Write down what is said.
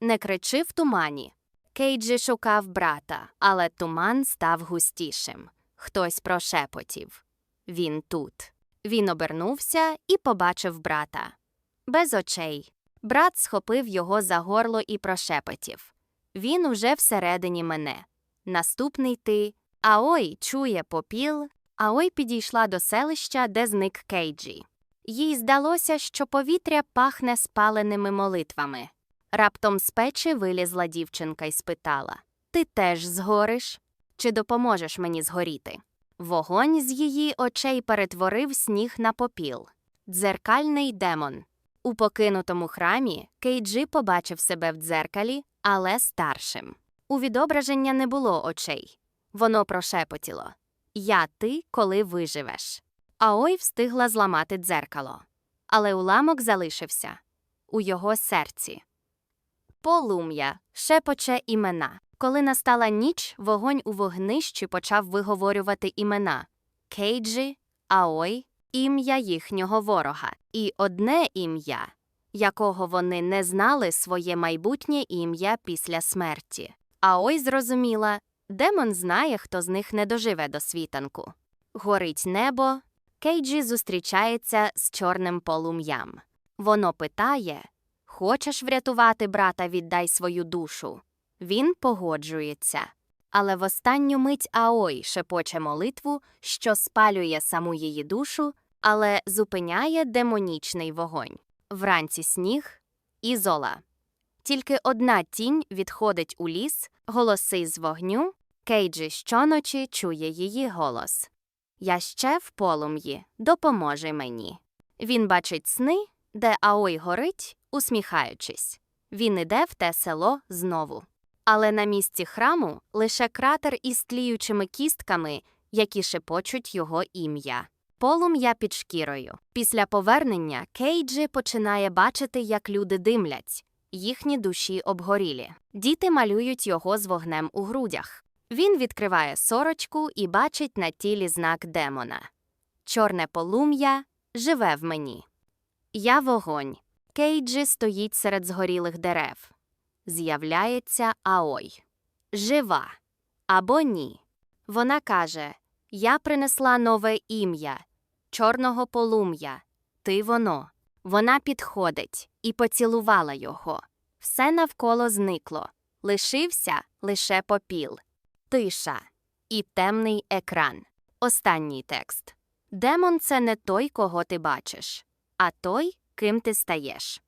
не кричи в тумані. Кейджі шукав брата, але туман став густішим. Хтось прошепотів. Він тут. Він обернувся і побачив брата. Без очей. Брат схопив його за горло і прошепотів. Він уже всередині мене. Наступний ти. Аой чує попіл. Аой підійшла до селища, де зник Кейджі. Їй здалося, що повітря пахне спаленими молитвами. Раптом з печі вилізла дівчинка і спитала Ти теж згориш? Чи допоможеш мені згоріти? Вогонь з її очей перетворив сніг на попіл. Дзеркальний демон. У покинутому храмі Кейджі побачив себе в дзеркалі, але старшим. У відображення не було очей. Воно прошепотіло Я ти, коли виживеш. Аой встигла зламати дзеркало. Але уламок залишився у його серці. Полум'я шепоче імена. Коли настала ніч, вогонь у вогнищі почав виговорювати імена Кейджі, Аой, ім'я їхнього ворога, і одне ім'я, якого вони не знали своє майбутнє ім'я після смерті. Аой зрозуміла, демон знає, хто з них не доживе до світанку. Горить небо, Кейджі зустрічається з чорним полум'ям. Воно питає Хочеш врятувати брата, віддай свою душу. Він погоджується. Але в останню мить Аой шепоче молитву, що спалює саму її душу, але зупиняє демонічний вогонь. Вранці сніг і зола. Тільки одна тінь відходить у ліс, голоси з вогню, Кейджі щоночі чує її голос. Я ще в полум'ї, допоможи мені. Він бачить сни, де Аой горить, усміхаючись. Він іде в те село знову. Але на місці храму лише кратер із тліючими кістками, які шепочуть його ім'я. Полум'я під шкірою. Після повернення Кейджі починає бачити, як люди димлять, їхні душі обгорілі. Діти малюють його з вогнем у грудях. Він відкриває сорочку і бачить на тілі знак демона. Чорне полум'я живе в мені. Я вогонь. Кейджі стоїть серед згорілих дерев. З'являється Аой. Жива. Або ні. Вона каже: Я принесла нове ім'я, чорного полум'я. Ти воно. Вона підходить і поцілувала його. Все навколо зникло. Лишився лише попіл, тиша і темний екран. Останній текст. Демон це не той, кого ти бачиш, а той, ким ти стаєш.